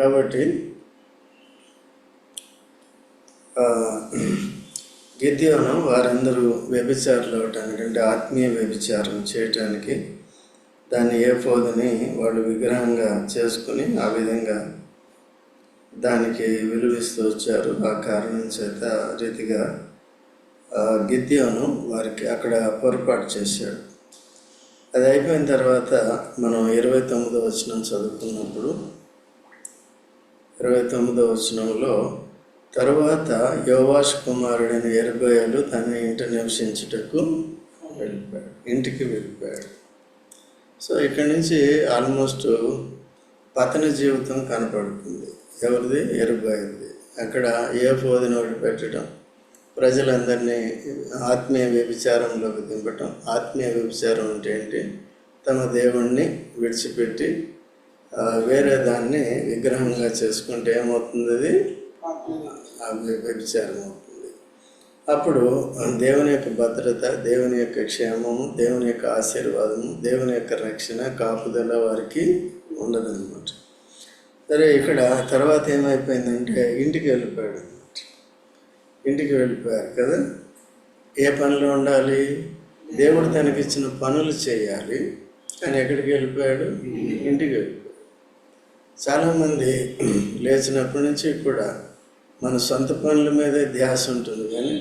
కాబట్టి గిద్యోనం గిద్యోను వారందరూ వ్యభిచారులు అవటానికి అంటే ఆత్మీయ వ్యభిచారం చేయటానికి దాన్ని ఏ పోదని వాళ్ళు విగ్రహంగా చేసుకుని ఆ విధంగా దానికి విలువిస్తూ వచ్చారు. ఆ కారణం చేత రీతిగా గిద్యోను వారికి అక్కడ పొరపాటు చేశాడు. అది అయిపోయిన తర్వాత మనం ఇరవై తొమ్మిదో వచ్చిన చదువుకున్నప్పుడు ఇరవై తొమ్మిదో వచనంలో తరువాత యోవాష్ కుమారుడైన ఎరబోయాలు తన ఇంట నివసించుటకు వెళ్ళిపోయాడు ఇంటికి వెళ్ళిపోయాడు. సో ఇక్కడి నుంచి ఆల్మోస్ట్ పతన జీవితం కనపడుతుంది. ఎవరిది? ఎరబోయేది అక్కడ ఏ పోదిని పెట్టడం ప్రజలందరినీ ఆత్మీయ వ్యభిచారంలోకి దింపటం. ఆత్మీయ వ్యభిచారం అంటే ఏంటి? తమ దేవుణ్ణి విడిచిపెట్టి వేరే దాన్ని విగ్రహంగా చేసుకుంటే ఏమవుతుంది అది? వ్యభిచారం అవుతుంది. అప్పుడు దేవుని యొక్క భద్రత దేవుని యొక్క క్షేమము దేవుని యొక్క ఆశీర్వాదము దేవుని యొక్క రక్షణ కాపుదల వారికి ఉండదన్నమాట. సరే ఇక్కడ తర్వాత ఏమైపోయిందంటే ఇంటికి వెళ్ళిపోయాడు అనమాట ఇంటికి వెళ్ళిపోయారు కదా? ఏ పనులు ఉండాలి? దేవుడు తనకిచ్చిన పనులు చేయాలి. కానీ ఎక్కడికి వెళ్ళిపోయాడు? ఇంటికి వెళ్ళిపోయాడు. చాలామంది లేచినప్పటి నుంచి కూడా మన సొంత పనుల మీదే ధ్యాస ఉంటుంది కానీ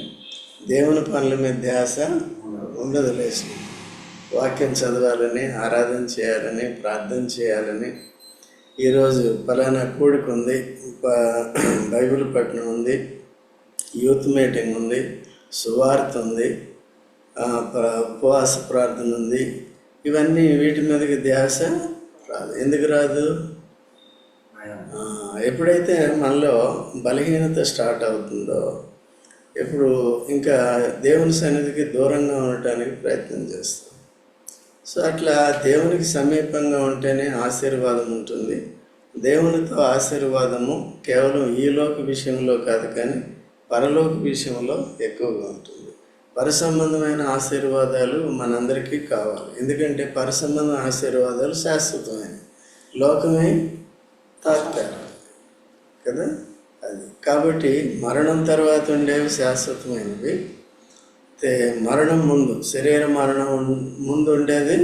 దేవుని పనుల మీద ధ్యాస ఉండదు లేచిన వాక్యం చదవాలని ఆరాధన చేయాలని ప్రార్థన చేయాలని. ఈరోజు ఫలానా కూడిక ఉంది బైబిల్ పట్టణం ఉంది యూత్ మీటింగ్ ఉంది సువార్త ఉంది ఉపవాస ప్రార్థన ఉంది. ఇవన్నీ వీటి మీదకి ధ్యాస రాదు. ఎందుకు రాదు? ఎప్పుడైతే మనలో బలహీనత స్టార్ట్ అవుతుందో ఎప్పుడు ఇంకా దేవుని సన్నిధికి దూరంగా ఉండటానికి ప్రయత్నం చేస్తాం. సో అట్లా దేవునికి సమీపంగా ఉంటేనే ఆశీర్వాదం ఉంటుంది. దేవునితో ఆశీర్వాదము కేవలం ఈ లోక విషయంలో కాదు కానీ పరలోక విషయంలో ఎక్కువగా ఉంటుంది. పరసంబంధమైన ఆశీర్వాదాలు మనందరికీ కావాలి. ఎందుకంటే పరసంబంధ ఆశీర్వాదాలు శాశ్వతమైనవి. లోకమే తాత్కాలికం. కదా? అది. కాబట్టి మరణం తర్వాత ఉండేవి శాశ్వతమైనవి. అయితే మరణం ముందు శరీర మరణం ముందు ఉండేది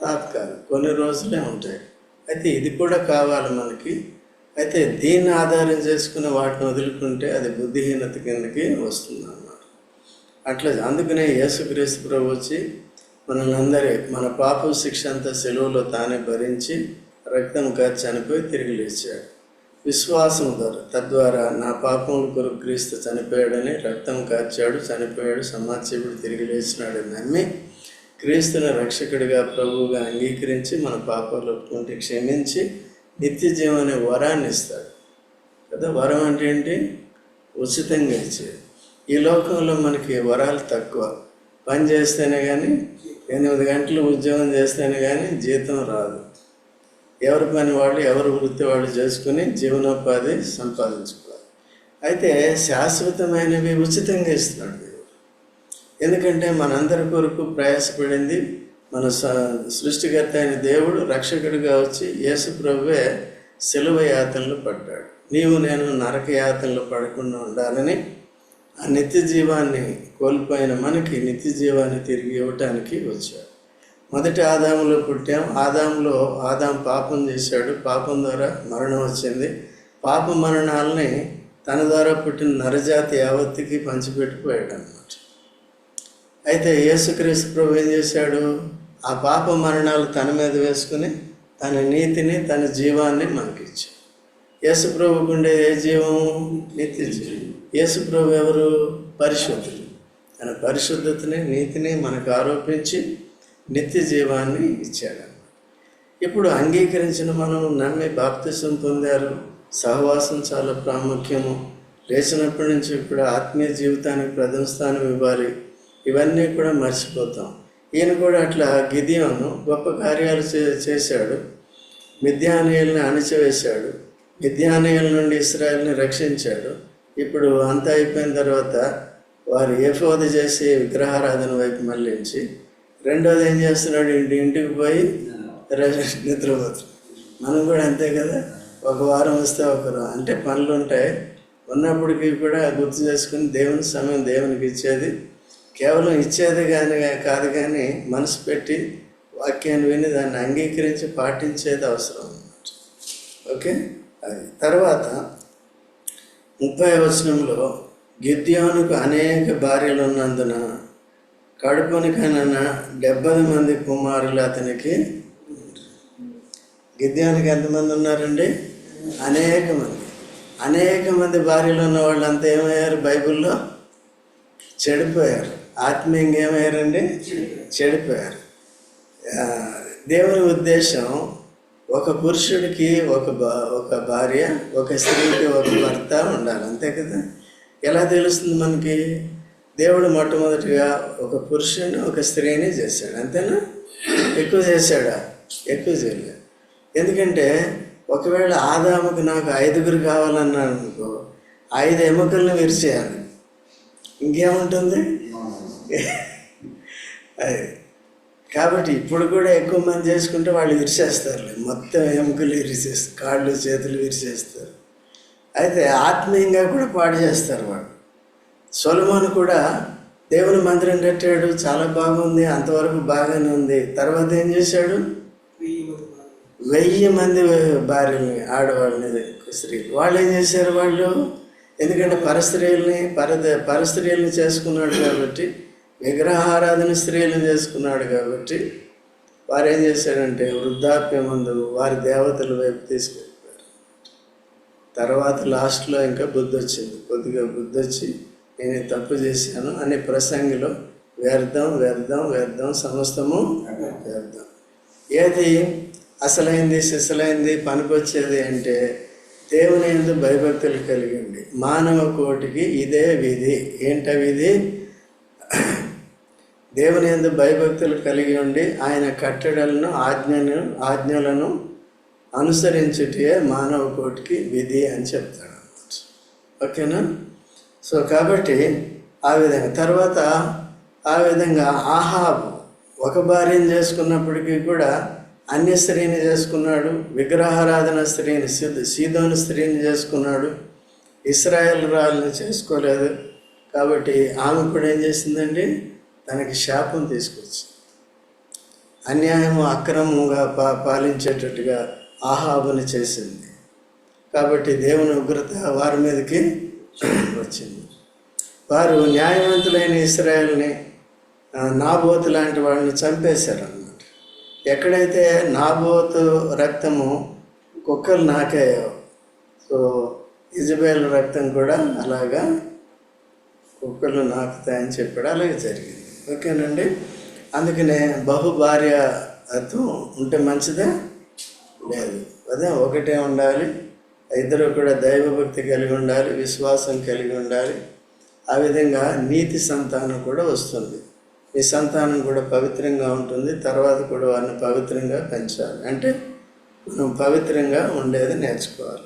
తాత్కాలికం. కొన్ని రోజులే ఉంటాయి. అయితే ఇది కూడా కావాలి మనకి. అయితే దీన్ని ఆధారం చేసుకుని వాటిని వదులుకుంటే అది బుద్ధిహీనత కిందకి వస్తుంది అన్నమాట అట్లా అందుకనే యేసుక్రీస్తు ప్రభు వచ్చి మనల్ని అందరి మన పాప శిక్ష అంతా సెలవులో తానే భరించి రక్తం కాచి చనిపోయి తిరిగి లేచాడు. విశ్వాసం ద్వారా తద్వారా నా పాపముల కొరకు క్రీస్తు చనిపోయాడని రక్తం కార్చాడు చనిపోయాడు సమాజీవుడు తిరిగి లేచినాడని నమ్మి క్రీస్తుని రక్షకుడిగా ప్రభువుగా అంగీకరించి మన పాపాలు ఒప్పుకుంటే క్షమించి నిత్య జీవనే వరాన్ని ఇస్తాడు. కదా వరం అంటే ఏంటి? ఉచితంగా ఇచ్చేది. ఈ లోకంలో మనకి వరాలు తక్కువ. పని చేస్తేనే కానీ ఎనిమిది గంటలు ఉద్యోగం చేస్తేనే కానీ జీతం రాదు. ఎవరి పని వాళ్ళు ఎవరి వృత్తి వాళ్ళు చేసుకుని జీవనోపాధి సంపాదించుకోవాలి. అయితే శాశ్వతమైనవి ఉచితంగా ఇస్తున్నాడు దేవుడు. ఎందుకంటే మనందరి కొరకు ప్రయాసపడింది మన స- సృష్టికర్త అయిన దేవుడు రక్షకుడిగా వచ్చి యేసు ప్రభువే శిలువ యాతనలు పడ్డాడు. నీవు నేను నరక యాతనలు పడకుండా ఉండాలని ఆ నిత్య జీవాన్ని కోల్పోయిన మనకి నిత్య జీవాన్ని తిరిగి ఇవ్వటానికి వచ్చాడు. మొదటి ఆదాములో పుట్టాం. ఆదాములో ఆదాం పాపం చేశాడు. పాపం ద్వారా మరణం వచ్చింది. పాప మరణాలని తన ద్వారా పుట్టిన నరజాతి యావత్తికి పంచిపెట్టిపోయాడు అనమాట అయితే యేసుక్రీస్తు ప్రభు ఏం చేశాడు? ఆ పాప మరణాలు తన మీద వేసుకుని తన నీతిని తన జీవాన్ని మనకిచ్చాడు. యేసు ప్రభుకు ఉండే ఏ జీవం నీతి జీవం. యేసు ప్రభు ఎవరు? పరిశుద్ధుడు. తన పరిశుద్ధతని నీతిని మనకు ఆరోపించి నిత్య జీవాన్ని ఇచ్చాడు. ఇప్పుడు అంగీకరించిన మనం నమ్మి బాప్తిసం పొందారు. సహవాసం చాలా ప్రాముఖ్యము. లేచినప్పటి నుంచి కూడా ఆత్మీయ జీవితానికి ప్రథమ స్థానం ఇవ్వాలి. ఇవన్నీ కూడా మర్చిపోతాం. ఈయన కూడా అట్లా గిదియోను గొప్ప కార్యాలు చే చేశాడు. మిథ్యానీయుల్ని అణిచివేశాడు. మిథ్యానీయుల నుండి ఇస్రాయల్ని రక్షించాడు. ఇప్పుడు అంతా అయిపోయిన తర్వాత వారు ఏఫోద చేసి విగ్రహారాధన వైపు మళ్ళించి రెండోది ఏం చేస్తున్నాడు? ఇంటి ఇంటికి పోయి రెస్ట్ నిద్రపోతాడు. మనం కూడా అంతే కదా? ఒక వారం వస్తే ఒకరు అంటే పనులు ఉంటాయి. ఉన్నప్పటికీ కూడా గుర్తు చేసుకుని దేవుని సమయం దేవునికి ఇచ్చేది. కేవలం ఇచ్చేది కానీ కాదు కానీ మనసు పెట్టి వాక్యాన్ని విని దాన్ని అంగీకరించి పాటించేది అవసరం అన్నమాట. ఓకే? అది. తర్వాత ముప్పై వచనంలో గిద్యోనుకు అనేక భార్యలు ఉన్నందున కడుపునికైనా డెబ్బై మంది కుమారులు అతనికి గిద్యానికి ఎంతమంది ఉన్నారండి? అనేక మంది. అనేక మంది భార్యలు ఉన్న వాళ్ళంతా ఏమయ్యారు బైబిల్లో? చెడిపోయారు. ఆత్మీయంగా ఏమయ్యారండి? చెడిపోయారు. దేవుని ఉద్దేశం ఒక పురుషుడికి ఒక ఒక భార్య ఒక స్త్రీకి ఒక భర్త ఉండాలి. అంతే కదా? ఎలా తెలుస్తుంది మనకి? దేవుడు మొట్టమొదటిగా ఒక పురుషుని ఒక స్త్రీని చేశాడు. అంతేనా? ఎక్కువ చేశాడా? ఎక్కువ చేయలేదు. ఎందుకంటే ఒకవేళ ఆదాముకు నాకు ఐదుగురు కావాలన్నాను అనుకో ఐదు ఎముకలను విరిచేయాలి ఇంకేముంటుంది? అది. కాబట్టి ఇప్పుడు కూడా ఎక్కువ మంది చేసుకుంటే వాళ్ళు విరిచేస్తారు మొత్తం ఎముకలు విరిచేస్తారు కాళ్ళు చేతులు విరిచేస్తారు. అయితే ఆత్మీయంగా కూడా పాడు చేస్తారు వాళ్ళు. సొలమోను కూడా దేవుని మందిరం కట్టాడు. చాలా బాగుంది. అంతవరకు బాగానే ఉంది. తర్వాత ఏం చేశాడు? వెయ్యి మంది భార్యల్ని ఆడవాళ్ళని స్త్రీలు. వాళ్ళు ఏం చేశారు వాళ్ళు? ఎందుకంటే పరస్త్రీల్ని పర పరస్త్రీల్ని చేసుకున్నాడు కాబట్టి విగ్రహారాధన స్త్రీలను చేసుకున్నాడు కాబట్టి వారు ఏం చేశారంటే వృద్ధాప్యమందు వారి దేవతల వైపు తీసుకెళ్ళిపోయారు. తర్వాత లాస్ట్లో ఇంకా బుద్ధి వచ్చింది కొద్దిగా బుద్ధి వచ్చి నేను తప్పు చేశాను అనే ప్రసంగిలో వ్యర్థం వ్యర్థం వ్యర్థం సమస్తము వ్యర్థం. ఏది? అసలైంది సిసలైంది పనికొచ్చేది అంటే దేవుని ఎందు భయభక్తులు కలిగింది మానవ కోటికి ఇదే విధి. ఏంట విధి? దేవుని ఎందు భయభక్తులు కలిగి ఉండి ఆయన కట్టడలను ఆజ్ఞను ఆజ్ఞలను అనుసరించుటే మానవ కోటికి విధి అని చెప్తాడు అన్నమాట ఓకేనా? సో కాబట్టి ఆ విధంగా తర్వాత ఆ విధంగా ఆహాబ్ ఒక భార్యను చేసుకున్నప్పటికీ కూడా అన్య స్త్రీని చేసుకున్నాడు విగ్రహారాధన స్త్రీని సీద సీదోని స్త్రీని చేసుకున్నాడు ఇస్రాయల్ రాళ్ళని చేసుకోలేదు. కాబట్టి ఆమె కూడా ఏం చేసిందండి? తనకి శాపం తీసుకొచ్చింది. అన్యాయము అక్రమంగా పా పాలించేటట్టుగా ఆహాబుని చేసింది. కాబట్టి దేవుని ఉగ్రత వారి మీదకి వచ్చింది. వారు న్యాయవంతులైన ఇస్రాయల్ని నాబోతు లాంటి వాళ్ళని చంపేశారు అన్నమాట ఎక్కడైతే నాబోతు రక్తము కుక్కలు నాకాయో సో ఇజబేల్ రక్తం కూడా అలాగా కుక్కలు నాకుతాయని చెప్పాడు. అలాగే జరిగింది. ఓకేనండి? అందుకనే బహుభార్యత్వం ఉంటే మంచిదే? లేదు. అదే ఒకటే ఉండాలి. ఇద్దరు కూడా దైవభక్తి కలిగి ఉండాలి విశ్వాసం కలిగి ఉండాలి. ఆ విధంగా నీతి సంతానం కూడా వస్తుంది. మీ సంతానం కూడా పవిత్రంగా ఉంటుంది. తర్వాత కూడా వారిని పవిత్రంగా పెంచాలి. అంటే మనం పవిత్రంగా ఉండేది నేర్చుకోవాలి.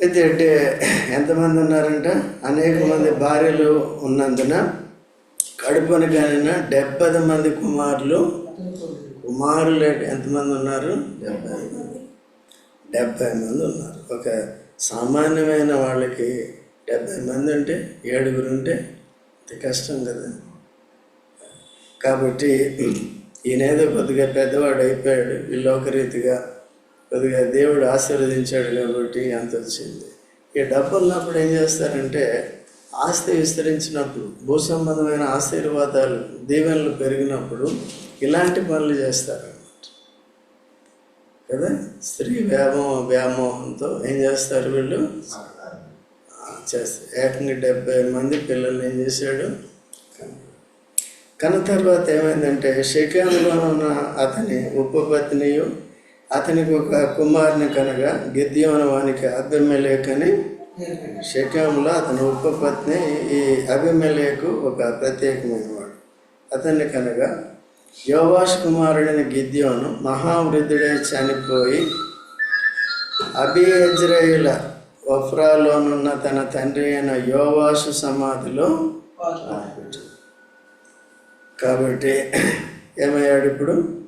అయితే అంటే ఎంతమంది ఉన్నారంట? అనేక మంది భార్యలు ఉన్నందున కడుపుని కానిన డెబ్బై మంది కుమారులు కుమారులు ఎంతమంది ఉన్నారు? డెబ్బై మంది. డెబ్బై మంది ఉన్నారు. ఒక సామాన్యమైన వాళ్ళకి డెబ్బై మంది ఉంటే ఏడుగురు ఉంటే అది కష్టం కదా. కాబట్టి ఈయనేదో కొద్దిగా పెద్దవాడు అయిపోయాడు ఈ లోకరీతిగా కొద్దిగా దేవుడు ఆశీర్వదించాడు కాబట్టి అంత వచ్చింది. ఈ డబ్బు ఉన్నప్పుడు ఏం చేస్తారంటే ఆస్తి విస్తరించినప్పుడు భూ సంబంధమైన ఆశీర్వాదాలు దీవెనలు పెరిగినప్పుడు ఇలాంటి పనులు చేస్తారు కదా? స్త్రీ వ్యామోహ వ్యామోహంతో ఏం చేస్తారు వీళ్ళు? ఆ, ఏకంగా డెబ్బై మంది పిల్లల్ని ఏం చేశాడు? కన్న తర్వాత ఏమైందంటే షేకేములో ఉన్న అతని ఉపపత్నియు అతనికి ఒక కుమారుని కనుక గిద్యోన వానికి అభిమలేకని షకేములో అతని ఉపపత్ని ఈ అభిమలేకు ఒక ప్రత్యేకమైన వాడు అతన్ని కనుక యోవాష్ కుమారుడైన గిద్యోను మహావృద్ధుడే చనిపోయి అభియజ్రయుల వఫ్రాలోనున్న తన తండ్రి అయిన యోవాసు సమాధిలో కాబట్టి ఏమయ్యాడు ఇప్పుడు?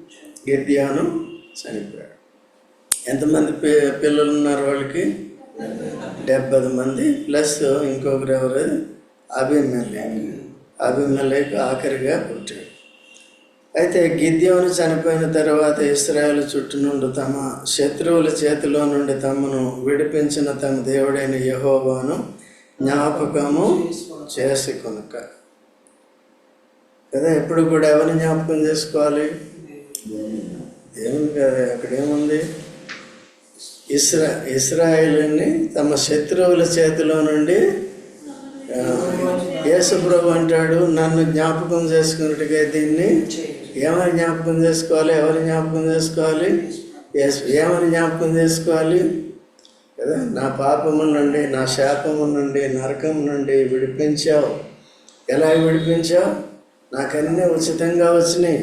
గిద్యాను చనిపోయాడు. ఎంతమంది పి- పిల్లలు ఉన్నారు వాళ్ళకి? డెబ్బై మంది. ప్లస్ ఇంకొకరు ఎవరు? అభిమల్య అభిమల్యకు ఆఖరిగా పుట్టాడు. అయితే గిద్యోను చనిపోయిన తర్వాత ఇస్రాయలు చుట్టూ నుండి తమ శత్రువుల చేతిలో నుండి తమను విడిపించిన తమ దేవుడైన యహోవాను జ్ఞాపకము చేసుకొనక కదా ఎప్పుడు కూడా ఎవరిని జ్ఞాపకం చేసుకోవాలి? దేవుని కదా అక్కడేముంది ఇస్రా ఇస్రాయిల్ని తమ శత్రువుల చేతిలో నుండి యేసుప్రభు అంటాడు నన్ను జ్ఞాపకం చేసుకున్నట్టుగా దీన్ని ఏమని జ్ఞాపకం చేసుకోవాలి ఎవరి జ్ఞాపకం చేసుకోవాలి? ఏమని జ్ఞాపకం చేసుకోవాలి? కదా నా పాపము నుండి నా శాపము నుండి నరకం నుండి విడిపించావు. ఎలా విడిపించావు? నాకన్నీ ఉచితంగా వచ్చినాయి.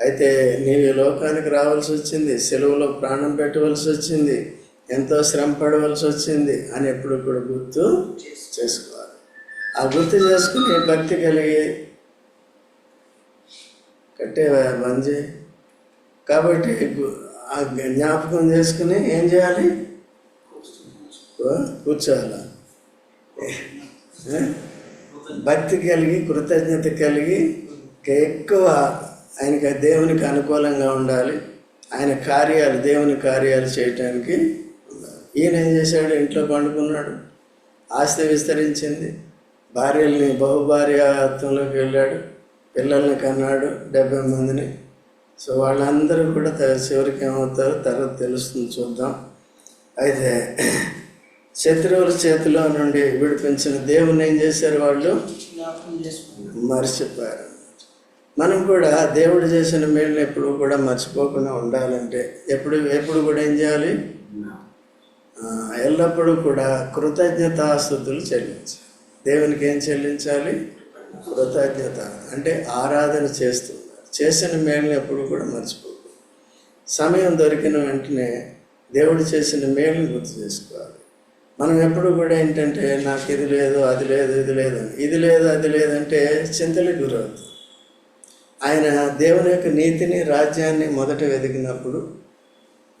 అయితే నీవు ఈ లోకానికి రావాల్సి వచ్చింది సెలవులో ప్రాణం పెట్టవలసి వచ్చింది ఎంతో శ్రమ పడవలసి వచ్చింది అని ఎప్పుడు కూడా గుర్తు చేసుకోవాలి. ఆ గుర్తు చేసుకుని భక్తి కలిగి కట్టే బంద్ కాబట్టి ఆ జ్ఞాపకం చేసుకుని ఏం చేయాలి? కూర్చోవాలి? భక్తి కలిగి కృతజ్ఞత కలిగి ఎక్కువ ఆయనకి దేవునికి అనుకూలంగా ఉండాలి. ఆయన కార్యాలు దేవుని కార్యాలు చేయటానికి ఈయన ఏం చేశాడు? ఇంట్లో పండుకున్నాడు. ఆస్తి విస్తరించింది. భార్యల్ని బహుభార్యాత్వంలోకి వెళ్ళాడు. పిల్లల్ని కన్నాడు డెబ్బై మందిని. సో వాళ్ళందరూ కూడా చివరికి ఏమవుతారో తర్వాత తెలుస్తుంది చూద్దాం. అయితే శత్రువుల చేతిలో నుండి విడిపించిన దేవుని ఏం చేశారు వాళ్ళు? మర్చిపోయారు. మనం కూడా దేవుడు చేసిన మేలు ఎప్పుడు కూడా మర్చిపోకుండా ఉండాలంటే ఎప్పుడు ఎప్పుడు కూడా ఏం చేయాలి? ఎల్లప్పుడూ కూడా కృతజ్ఞతాస్థుతులు చెల్లించాలి. దేవునికి ఏం చెల్లించాలి? కృతజ్ఞత. అంటే ఆరాధన చేస్తున్నారు చేసిన మేలుని ఎప్పుడు కూడా మర్చిపోకూడదు. సమయం దొరికిన వెంటనే దేవుడు చేసిన మేలుని గుర్తు చేసుకోవాలి. మనం ఎప్పుడు కూడా ఏంటంటే నాకు ఇది లేదు అది లేదు ఇది లేదు ఇది లేదు అది లేదంటే చింతలకు గురవుతుంది ఆయన దేవుని యొక్క నీతిని రాజ్యాన్ని మొదట వెతికినప్పుడు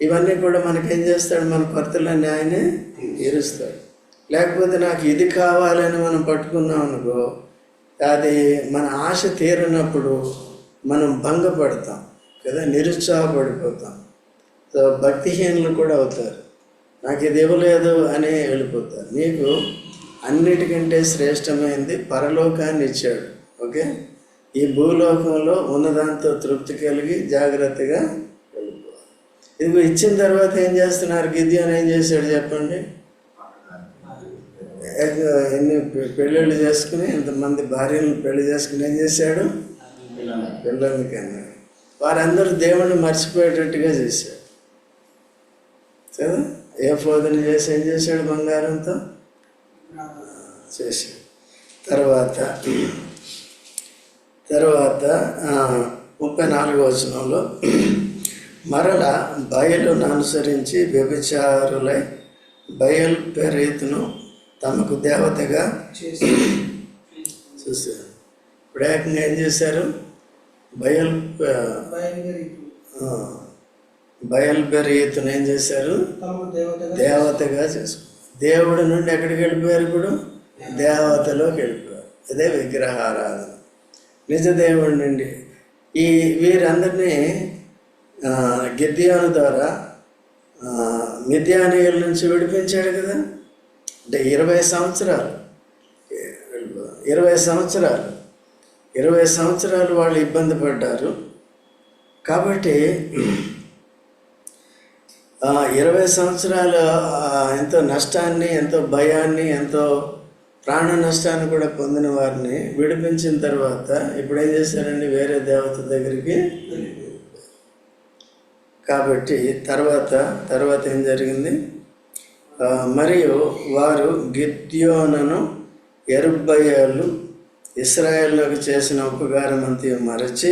ఇవన్నీ కూడా మనకేం చేస్తాడు? మన కొరతలన్నీ ఆయనే తీరుస్తాడు. లేకపోతే నాకు ఇది కావాలని మనం పట్టుకున్నాం అనుకో అది మన ఆశ తీరినప్పుడు మనం భంగపడతాం కదా? నిరుత్సాహపడిపోతాం. సో భక్తిహీనులు కూడా అవుతారు. నాకు ఇది ఇవ్వలేదు అని వెళ్ళిపోతారు. నీకు అన్నిటికంటే శ్రేష్టమైనది పరలోకాన్ని ఇచ్చాడు. ఓకే? ఈ భూలోకంలో ఉన్నదాంతో తృప్తి కలిగి జాగ్రత్తగా వెళ్ళిపోవాలి. ఇది ఇచ్చిన తర్వాత ఏం చేస్తున్నారు? గిద్యోన్ ఏం చేశాడు చెప్పండి? ఎన్ని పెళ్ళిళ్ళు చేసుకుని ఇంతమంది భార్యలను పెళ్ళి చేసుకుని ఏం చేశాడు? పిల్లల్ని కన్నాడు. వారందరూ దేవుణ్ణి మర్చిపోయేటట్టుగా చేశాడు. కదా ఏ బోధన చేసి ఏం చేశాడు బంగారంతో? చేశాడు. తర్వాత తర్వాత ముప్పై నాలుగో వచనంలో మరల బయలును అనుసరించి వ్యభిచారులై బయలు పెరీతును తమకు దేవతగా చూశారు. ఇప్పుడు ఏకంగా ఏం చేశారు? బయలు బయలుదేరి బయలుపెరీతును ఏం చేశారు? దేవతగా చేసుకున్నారు దేవుడి నుండి ఎక్కడికి వెళ్ళిపోయారు ఇప్పుడు? దేవతలోకి వెళ్ళిపోయారు. అదే విగ్రహారాధన. నిజ దేవుడి నుండి. ఈ వీరందరినీ గిద్యోను ద్వారా మిద్యానీయుల నుంచి విడిపించాడు కదా? అంటే ఇరవై సంవత్సరాలు. ఇరవై సంవత్సరాలు. ఇరవై సంవత్సరాలు వాళ్ళు ఇబ్బంది పడ్డారు. కాబట్టి ఇరవై సంవత్సరాల ఎంతో నష్టాన్ని ఎంతో భయాన్ని ఎంతో ప్రాణ నష్టాన్ని కూడా పొందిన వారిని విడిపించిన తర్వాత ఇప్పుడు ఏం చేశారండి? వేరే దేవత దగ్గరికి కాబట్టి తర్వాత తర్వాత ఏం జరిగింది? మరియు వారు గిద్యోనను ఎరుబ్బయ్యాలు ఇస్రాయేల్లోకి చేసిన ఉపకారం అంతా మరచి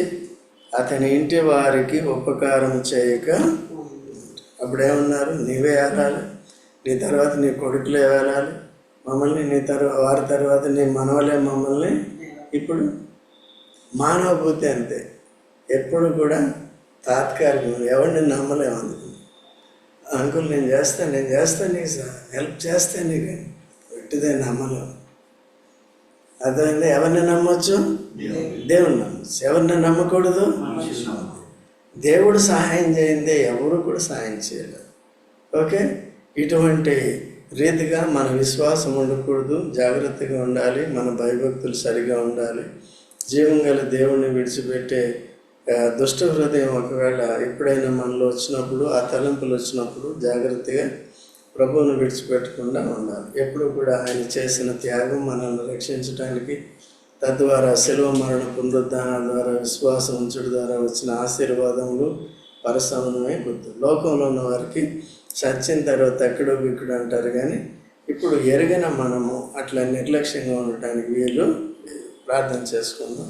అతని ఇంటి వారికి ఉపకారం చేయక అప్పుడేమన్నారు? నీవే ఏలాలి నీ తర్వాత నీ కొడుకులే వేలాలి మమ్మల్ని నీ తర్వాత వారి తర్వాత నీ మనవలే మమ్మల్ని ఇప్పుడు మానవ బుద్ధి అంతే. ఎప్పుడు కూడా తాత్కాలికం ఎవరిని నమ్మలేము అందుకు అంకుల్ నేను చేస్తాను నేను చేస్తాను నీకు సార్ హెల్ప్ చేస్తాను నీకు. పెట్టిదే నమ్మను. అర్థమైంది? ఎవరిని నమ్మొచ్చు? దేవుని నమ్మచ్చు. ఎవరిని నమ్మకూడదు? దేవుడు సహాయం చేయందే ఎవరు కూడా సహాయం చేయలేరు ఓకే? ఇటువంటి రీతిగా మన విశ్వాసం ఉండకూడదు. జాగ్రత్తగా ఉండాలి. మన భయభక్తులు సరిగా ఉండాలి. జీవం గల దేవుణ్ణి విడిచిపెట్టే దుష్ట హృదయం ఒకవేళ ఎప్పుడైనా మనలో వచ్చినప్పుడు ఆ తలంపులు వచ్చినప్పుడు జాగ్రత్తగా ప్రభువును విడిచిపెట్టకుండా ఉండాలి. ఎప్పుడు కూడా ఆయన చేసిన త్యాగం మనల్ని రక్షించడానికి తద్వారా శిలువ మరణ పునరుద్ధాన ద్వారా విశ్వాసం ఉంచడం ద్వారా వచ్చిన ఆశీర్వాదములు పరసమనమే గుర్తు లోకంలో ఉన్న వారికి సత్యం తర్వాత ఎక్కడో బిక్కుడు అంటారు కానీ ఇప్పుడు ఎరగిన మనము అట్లా నిర్లక్ష్యంగా ఉండటానికి వీలు ప్రార్థన చేసుకుందాం.